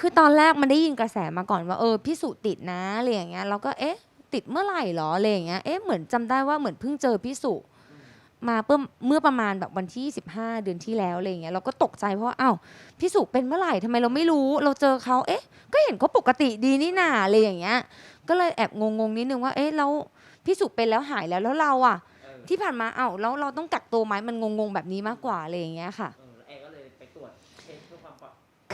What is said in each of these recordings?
คือตอนแรกมันได้ยินกระแสมาก่อนว่าเออพี่สุติดนะอะไรอย่างเงี้ยเราก็เอ๊ะ ติดเมื่อไหร่หรออะไรอย่างเงี้ยเอ๊ะเหมือนจำได้ว่าเหมือนเพิ่งเจอพี่สุมาเมื่อเมื่อประมาณแบบวันที่ 15 เดือนที่แล้วอะไรอย่างเงี้ยเราก็ตกใจเพราะว่าอ้าวพี่สุเป็นเมื่อไหร่ทำไมเราไม่รู้ เราเจอเขาเอ๊ะ ก็เห็นเขาปกติดีนี่นาอะไรอย่างเงี้ย ก็เลยแอบงงๆนิดนึงว่าเอ๊ะแล้วพี่สุเป็นแล้วหายแล้วแล้วเราอะที่ผ่านมาอ้าวแล้วเราต้องกักตัวไหมมันงงๆแบบนี้มากกว่าอะไรอย่างเงี้ยค่ะ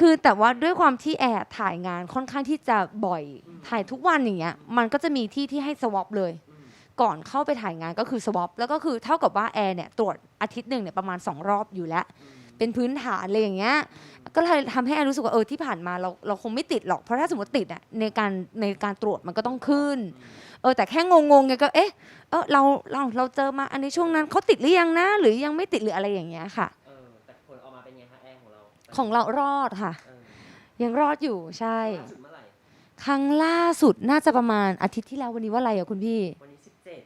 คือแต่ว่าด้วยความที่แอร์ถ่ายงานค่อนข้างที่จะบ่อยอืมถ่ายทุกวันอย่างเงี้ยมันก็จะมีที่ที่ให้สวอปเลยอืมก่อนเข้าไปถ่ายงานก็คือสวอปแล้วก็คือเท่ากับว่าแอร์เนี่ยตรวจอาทิตย์หนึ่งเนี่ยประมาณ 2 รอบอยู่แล้วอืมเป็นพื้นฐานอะไรอย่างเงี้ยก็เลยทำให้แอร์รู้สึกว่าเออที่ผ่านมาเราเราคงไม่ติดหรอกเพราะถ้าสมมติติดอะในการในการตรวจมันก็ต้องขึ้นเออแต่แค่งงๆไงก็เอ๊ะเออเราเราเราเจอมาอันในช่วงนั้นเขาติดหรือยังนะ หรือยังไม่ติดหรืออะไรอย่างเงี้ยค่ะ เออแต่ผลออกมาเป็นไงคะแอร์ ของเราของเรารอดค่ะเออยังรอดอยู่ใช่ ล่าสุดเมื่อไหร่ ครั้งล่าสุดน่าจะประมาณอาทิตย์ที่แล้ววันนี้ว่าอะไรอะคุณพี่ วันนี้สิบเจ็ด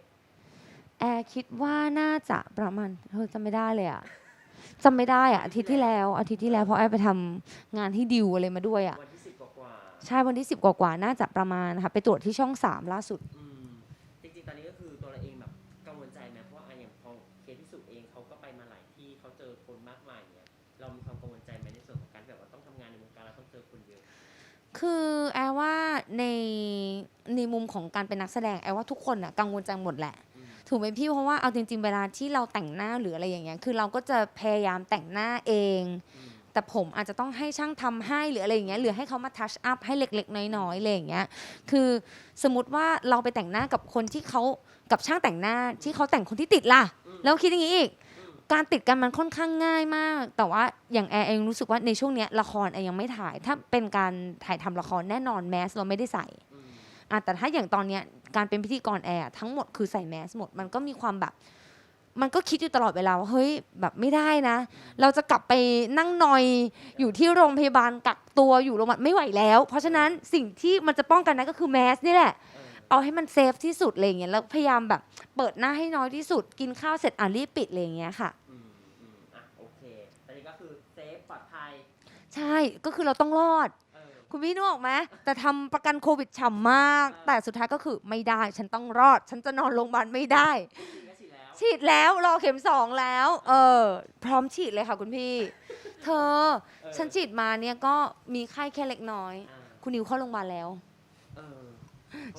แอร์คิดว่าน่าจะประมาณเฮ้ยจำไม่ได้เลยอะจำไม่ได้อะอาทิตย์ที่แล้วอาทิตย์ที่แล้วเพราะแอร์ไปทำงานที่ดิวอะไรมาด้วยอะวันที่สิบกว่าใช่วันที่สิบกว่าๆน่าจะประมาณค่ะไปตรวจที่ช่องสามล่าสุด ๆอืม คือแอร์ว่าในในมุมของการเป็นนักแสดงแอร์ว่าทุกคนอะกังวลใจหมดแหละอืมถูกไหมพี่เพราะว่าเอาจริง ๆ เวลาที่เราแต่งหน้าหรืออะไรอย่างเงี้ยคือเราก็จะพยายามแต่งหน้าเองอืมแต่ผมอาจจะต้องให้ช่างทำให้หรืออะไรอย่างเงี้ยหรือให้เขามาทัชอัพให้เล็ก ๆ น้อยๆอะไรอย่างเงี้ยคือสมมติว่าเราไปแต่งหน้ากับคนที่เขากับช่างแต่งหน้าที่เขาแต่งคนที่ติดล่ะอืมแล้วคิดอย่างนี้อีกอืม การติดกันมันค่อนข้างง่ายมาก แต่ว่าอย่างแอร์เองรู้สึกว่าในช่วงเนี้ยละครแอร์ยังไม่ถ่าย ถ้าเป็นการถ่ายทำละครแน่นอนแมสเราไม่ได้ใส่อืมอะแต่ถ้าอย่างตอนเนี้ยการเป็นพิธีกรแอร์ทั้งหมดคือใส่แมสหมดมันก็มีความแบบ มันก็คิดอยู่ตลอดเวลาว่าเฮ้ยแบบไม่ได้นะ เราจะกลับไปนั่งนอยอยู่ที่โรงพยาบาลกักตัวอยู่โรงพยาบาลไม่ไหวแล้ว เพราะฉะนั้นสิ่งที่มันจะป้องกันนั้นก็คือแมสนี่แหละ เออเอาให้มันเซฟที่สุดอะไรอย่างเงี้ยแล้วพยายามแบบเปิดหน้าให้น้อยที่สุด กินข้าวเสร็จอะรีบปิดอะไรอย่างเงี้ยค่ะ อืมอืมอะโอเคตอนนี้ก็คือเซฟปลอดภัยใช่ก็คือเราต้องรอด เออ คุณพี่นึกออกไหมแต่ทำประกันโควิดฉ่ำมาก แต่สุดท้ายก็คือไม่ได้ ฉันต้องรอด ฉันจะนอนโรงพยาบาลไม่ได้ ฉีดก็ฉีดแล้ว ฉีดแล้วรอเข็มสองแล้ว เออ พร้อมฉีดเลยค่ะคุณพี่ เธอ เออ ฉันฉีดมาเนี่ยก็มีไข้แค่เล็กน้อย อ่าคุณนิวเข้าโรงพยาบาลแล้ว เออ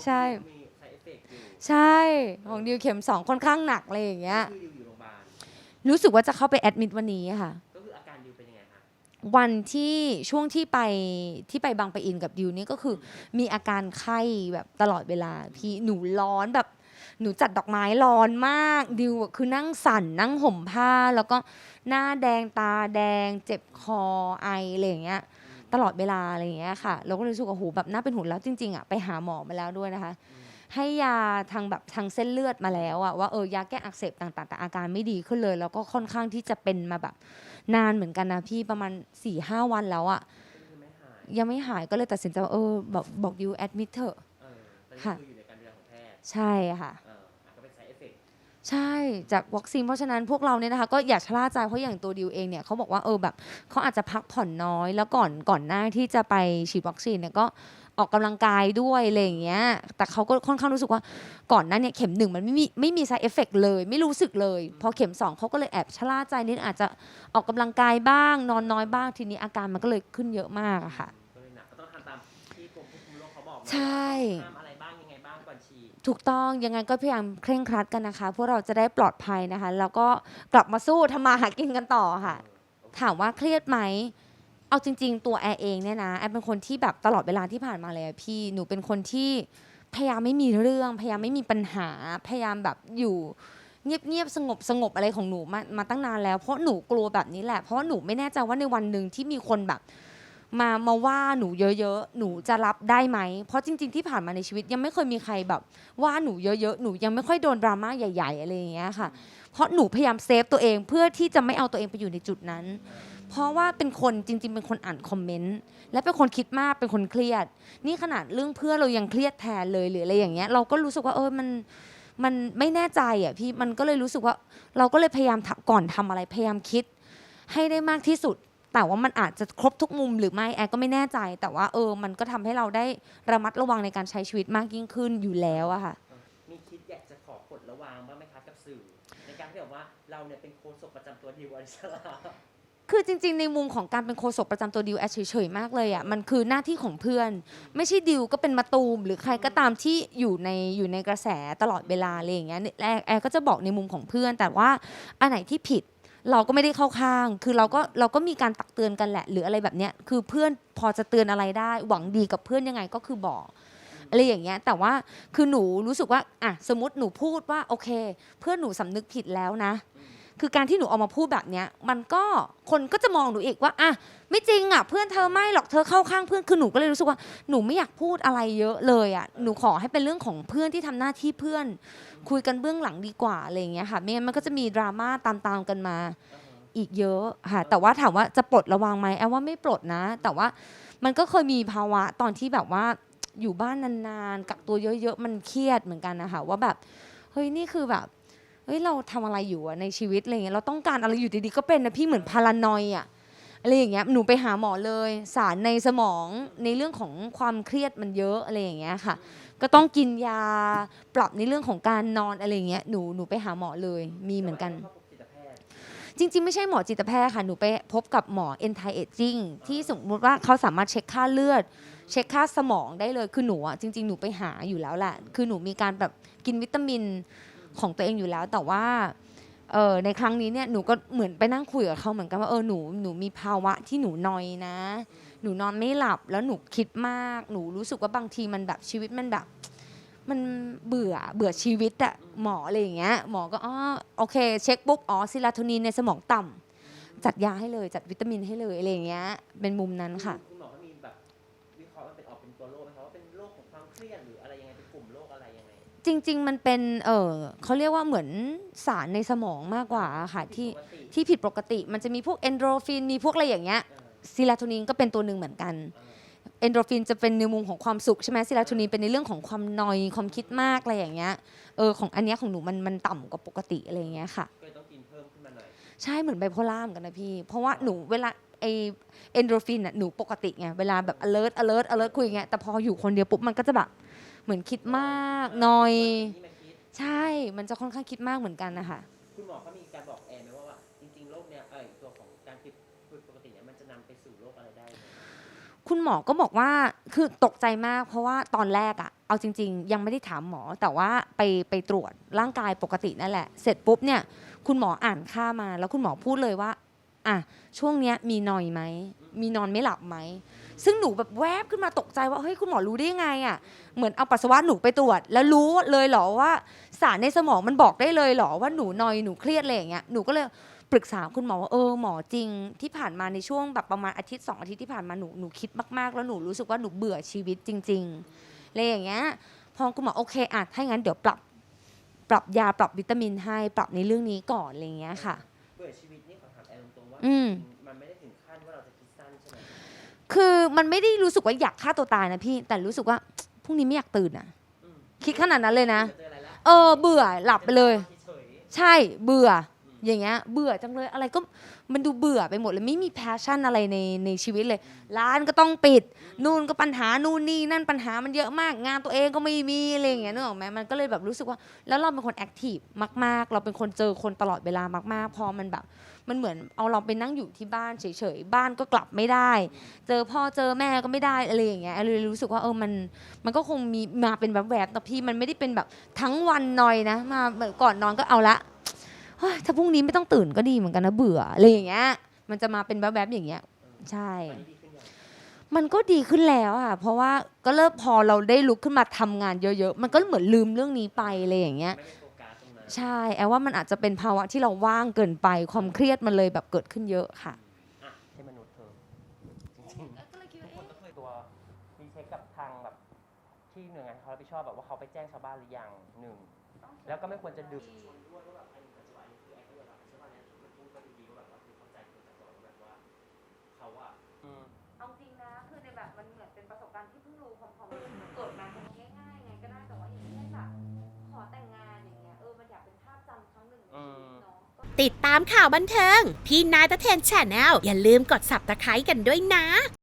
ใช่ มี side effect อยู่ใช่ของนิวเข็มสองค่อนข้างหนักอะไรอย่างเงี้ยคือดิวอยู่โรงพยาบาล รู้สึกว่าจะเข้าไปแอดมิดวันนี้ค่ะ ก็คืออาการดิวเป็นยังไงคะวันที่ช่วงที่ไปที่ไปบางปะอินกับดิวนี่ก็คือ มีอาการไข้แบบตลอดเวลา พี่หนูร้อนแบบ หนูจัดดอกไม้ร้อนมากดิวอะคือนั่งสั่นนั่งห่มผ้า แล้วก็หน้าแดงตาแดง เจ็บคอไออะไรอย่างเงี้ยต ลอดเวลาอะไรอย่างเงี้ยค่ะ เราก็เลยรู้สึกว่าโหแบบน่าเป็นห่วงแล้วจริงๆอะไปหาหมอมาแล้วด้วยนะคะ ให้ยาทางแบบทางเส้นเลือดมาแล้วอะว่าเออยาแก้อักเสบต่างๆ แต่อาการไม่ดีขึ้นเลย แล้วก็ค่อนข้างที่จะเป็นมาแบบนานเหมือนกันนะพี่ประมาณ4ี่ห้าวันแล้วอะก็คือไม่หายยังไม่หายก็เลยตัดสินใจว่าเออบอกบอกดิวแอดมิดเถอะเออตอนนี้ค่ะคืออยู่ในการดูแลของแพทย์ใช่ค่ะ เอออะก็เป็น side effect ใช่จากวัคซีนเพราะฉะนั้นพวกเราเนี่ยนะคะก็อย่าชะล่าใจเพราะอย่างตัวดิวเองเนี่ยเขาบอกว่าเออแบบเขาอาจจะพักผ่อนน้อยแล้วก่อนก่อนหน้าที่จะไปฉีดวัคซีนเนี่ยก็ออกกำลังกายด้วยอะไรอย่างเงี้ย แต่เขาก็ค่อนข้างรู้สึกว่าก่อนหน้าเนี่ยเข็มหนึ่งมันไม่มีไม่มี side effect เลย ไม่รู้สึกเลย พอเข็มสองเขาก็เลยแอบชะล่าใจนิดอาจจะออกกำลังกายบ้าง นอนน้อยบ้างทีนี้อาการมันก็เลยขึ้นเยอะมากอะค่ะก็เลยหนักก็ต้องทำตามที่กรมควบคุมโรคเขาบอกนะใช่ ก่อนฉีดถูกต้องยังไงก็พยายามเคร่งครัดกันนะคะพวกเราจะได้ปลอดภัยนะคะ แล้วก็กลับมาสู้ทำมาหากินกันต่อค่ะเออโอเคถามว่าเครียดไหมเอาจริง ๆ ตัวแอร์เองเนี่ยนะแอร์เป็นคนที่แบบตลอดเวลาที่ผ่านมาเลยอะพี่หนูเป็นคนที่พยายามไม่มีเรื่อง พยายามไม่มีปัญหา พยายามแบบอยู่เงียบๆสงบสงบอะไรของหนูมามาตั้งนานแล้ว เพราะหนูกลัวแบบนี้แหละเพราะว่าหนูไม่แน่ใจว่าในวันหนึ่งที่มีคนแบบ มามาว่าหนูเยอะๆ หนูจะรับได้ไหม เพราะจริง ๆ ที่ผ่านมาในชีวิตยังไม่เคยมีใครแบบว่าหนูเยอะๆ หนูยังไม่ค่อยโดนดราม่าใหญ่ๆอะไรอย่างเงี้ยค่ะ เพราะหนูพยายามเซฟตัวเองเพื่อที่จะไม่เอาตัวเองไปอยู่ในจุดนั้น เพราะว่าเป็นคนจริง ๆ เป็นคนอ่านคอมเมนต์และเป็นคนคิดมากเป็นคนเครียด นี่ขนาดเรื่องเพื่อนเรายังเครียดแทนเลยหรืออะไรอย่างเงี้ยเราก็รู้สึกว่าเออมันมันไม่แน่ใจอะพี่มันก็เลยรู้สึกว่าเราก็เลยพยายามก่อนทำอะไรพยายามคิดให้ได้มากที่สุด แต่ว่ามันอาจจะครบทุกมุมหรือไม่แอร์ก็ไม่แน่ใจ แต่ว่าเออมันก็ทำให้เราได้ระมัดระวังในการใช้ชีวิตมากยิ่งขึ้นอยู่แล้วอะค่ะเออมีคิดอยากจะขอปลดระวางบ้างไหมคะกับสื่อ ในการที่แบบว่าเราเนี่ยเป็นโค้ชประจำตัวดิวอริสลาคือจริง ๆ ในมุมของการเป็นโฆษกประจำตัวดิวแอร์เฉยๆมากเลยอะมันคือหน้าที่ของเพื่อน ไม่ใช่ดิวก็เป็นมาตูม หรือใครก็ตามที่อยู่ในอยู่ในกระแสตลอดเวลาอะไรอย่างเงี้ยแอร์แอร์ก็จะบอกในมุมของเพื่อน แต่ว่าอันไหนที่ผิด เราก็ไม่ได้เข้าข้าง คือเราก็เราก็มีการตักเตือนกันแหละ หรืออะไรแบบเนี้ย คือเพื่อนพอจะเตือนอะไรได้ หวังดีกับเพื่อนยังไงก็คือบอกอะไรอย่างเงี้ย แต่ว่าคือหนูรู้สึกว่าอะสมมติหนูพูดว่าโอเค เพื่อนหนูสำนึกผิดแล้วนะ คือการที่หนูออกมาพูดแบบเนี้ยมันก็คนก็จะมองหนูอีกว่าอะไม่จริงอะเพื่อนเธอไม่หรอกเธอเข้าข้างเพื่อนคือหนูก็เลยรู้สึกว่าหนูไม่อยากพูดอะไรเยอะเลยอะหนูขอให้เป็นเรื่องของเพื่อนที่ทำหน้าที่เพื่อน คุยกันเบื้องหลังดีกว่าอะไรอย่างเงี้ยค่ะไม่งั้นมันก็จะมีดราม่าตามๆกันมาอีกเยอะค่ะแต่ว่าถามว่าจะปลดระวังไหมแอบว่าไม่ปลดนะ แต่ว่ามันก็เคยมีภาวะตอนที่แบบว่าอยู่บ้านนานๆกักตัวเยอะๆมันเครียดเหมือนกันนะคะว่าแบบเฮ้ยนี่คือแบบ เฮ้ยเราทำอะไรอยู่อะในชีวิตอะไรเงี้ยเราต้องการอะไรอยู่ดีๆก็เป็นนะพี่เหมือนพารานอยอะอะไรอย่างเงี้ยหนูไปหาหมอเลยสารในสมองในเรื่องของความเครียดมันเยอะอะไรอย่างเงี้ยค่ะ ก็ต้องกินยาปรับในเรื่องของการนอนอะไรอย่างเงี้ยหนูหนูไปหาหมอเลยมีเหมือนกันเข้าพบจิตแพทย์จริงๆ ไม่ใช่หมอจิตแพทย์ค่ะ หนูไปพบกับหมอ anti aging ที่สมมติว่าเขาสามารถเช็คค่าเลือด เช็คค่าสมองได้เลยคือหนูอะจริง ๆ หนูไปหาอยู่แล้วแหละคือหนูมีการแบบกินวิตามิน ของตัวเองอยู่แล้ว แต่ว่าเออในครั้งนี้เนี่ยหนูก็เหมือนไปนั่งคุยกับเขาเหมือนกันว่าเออหนูหนูมีภาวะที่หนูนอยนะ หนูนอนไม่หลับแล้วหนูคิดมาก หนูรู้สึกว่าบางทีมันแบบชีวิตมันแบบ มันเบื่อเบื่อชีวิตอะหมออะไรอย่างเงี้ยหมอก็อ๋อโอเค เช็คปุ๊บอ๋อซิลาโทนินในสมองต่ำจัดยาให้เลยจัดวิตามินให้เลยอะไรอย่างเงี้ยเป็นมุมนั้นค่ะ จริง ๆ มันเป็น เออเขาเรียกว่าเหมือนสารในสมองมากกว่าค่ะที่ปกติที่ผิดปกติ มันจะมีพวกเอนโดรฟิน มีพวกอะไรอย่างเงี้ยเออซิลาโทนินก็เป็นตัวหนึ่งเหมือนกันเออเอนโดรฟินจะเป็นในมุมของความสุขใช่ไหมซิลาโทนินเป็นในเรื่องของความนอยความคิดมากอะไรอย่างเงี้ย เออของอันเนี้ยของหนูมันมันต่ำกว่าปกติอะไรอย่างเงี้ยค่ะ ก็เลยต้องกินเพิ่มขึ้นมาหน่อยใช่เหมือนไบโพล่าเหมือนกันนะพี่ เพราะว่าหนูเวลาไอเอนโดรฟินอะหนูปกติไงเวลาแบบ alert alert alert คุยอย่างเงี้ยแต่พออยู่คนเดียวปุ๊บมันก็จะแบบ เหมือนคิดมากนอยนี่มาคิดใช่ มันจะค่อนข้างคิดมากเหมือนกันนะคะ คุณหมอเขามีการบอกแอนไหมว่าว่าจริงๆโรคเนี้ยเออตัวของการผิดปกติเนี่ยมันจะนำไปสู่โรคอะไรได้ไหมคุณหมอก็บอกว่าคือตกใจมากเพราะว่าตอนแรกอะเอาจริง ๆ ยังไม่ได้ถามหมอแต่ว่าไปไปตรวจร่างกายปกตินั่นแหละ เสร็จปุ๊บเนี่ย คุณหมออ่านค่ามาแล้วคุณหมอพูดเลยว่า อะช่วงเนี้ยมีนอยไหมมีนอนไม่หลับไหม ซึ่งหนูแบบแวบขึ้นมาตกใจว่าเฮ้ยคุณหมอรู้ได้ยังไงอะเหมือนเอาปัสสาวะหนูไปตรวจ แล้วรู้เลยเหรอว่าสารในสมองมันบอกได้เลยเหรอว่าหนูนอยหนูเครียดอะไรอย่างเงี้ยหนูก็เลยปรึกษาคุณหมอว่าเออหมอจริงที่ผ่านมาในช่วงแบบประมาณอาทิตย์สองอาทิตย์ที่ผ่านมาหนูหนูคิดมากๆ แล้วหนูรู้สึกว่าหนูเบื่อชีวิตจริงๆอะไรอย่างเงี้ยพอคุณหมอโอเคอะถ้างั้นเดี๋ยวปรับปรับยาปรับวิตามินให้ปรับในเรื่องนี้ก่อนอะไรอย่างเงี้ยค่ะเบื่อชีวิตนี่ขอถามแอนตรงๆว่าอืม มันไม่ได้ถึงขั้นว่าเราจะคิดสั้นใช่ไหมคือมันไม่ได้รู้สึกว่าอยากฆ่าตัวตายนะพี่ แต่รู้สึกว่าพรุ่งนี้ไม่อยากตื่นอะ อืมคิดขนาดนั้นเลยนะ เจออะไรละเออเบื่อหลับไปเลย เฉย ใช่เบื่อ อย่างเงี้ยเบื่อจังเลยอะไรก็มันดูเบื่อไปหมดเลยไม่มีแพชชั่นอะไรในในชีวิตเลย ร้านก็ต้องปิด นู่นก็ปัญหานู่นนี่นั่นปัญหามันเยอะมากงานตัวเองก็ไม่มีอะไรอย่างเงี้ยนึกออกไหมมันก็เลยแบบรู้สึกว่า แล้วเราเป็นคนแอคทีฟมาก ๆ เราเป็นคนเจอคนตลอดเวลามาก ๆ พอมันแบบ มันเหมือนเอาเราไปนั่งอยู่ที่บ้านเฉยๆบ้านก็กลับไม่ได้ เจอพ่อเจอแม่ก็ไม่ได้อะไรอย่างเงี้ยเลยรู้สึกว่าเออมันมันก็คงมีมาเป็นแบบแบบแต่พี่มันไม่ได้เป็นแบบทั้งวันหน่อยนะมาก่อนนอนก็เอาละ ถ้าพรุ่งนี้ไม่ต้องตื่นก็ดีเหมือนกันนะเบื่ออะไรอย่างเงี้ย มันจะมาเป็นแบบแบๆอย่างเงี้ย ใช่ มันก็ดีขึ้นแล้วค่ะ เพราะว่าก็เริ่มพอเราได้ลุกขึ้นมาทำงานเยอะๆ มันก็เหมือนลืมเรื่องนี้ไปอะไรอย่างเงี้ยใช่แอลว่ามันอาจจะเป็นภาวะที่เราว่างเกินไปความเครียดมันเลยแบบเกิดขึ้นเยอะค่ะให้มนุษย์เธอจริงๆทุกคนก็เคยตัวรีเช็คกับทางแบบที่หน่วยงานเขารับผิดชอบแบบว่าเขาไปแจ้งชาวบ้านหรือยังหนึ่งแล้วก็ไม่ควรจะดึก เกิดมาคงง่ายๆไงก็ได้แต่ว่าอย่างเช่นแบบขอแต่งงานอย่างเงี้ยเออมันอยากเป็นภาพจำครั้งหนึ่งในชีวิตเนาะ ติดตามข่าวบันเทิง พี่นายตะเทนแชนแนลอย่าลืมกดสับตะไคร้กันด้วยนะ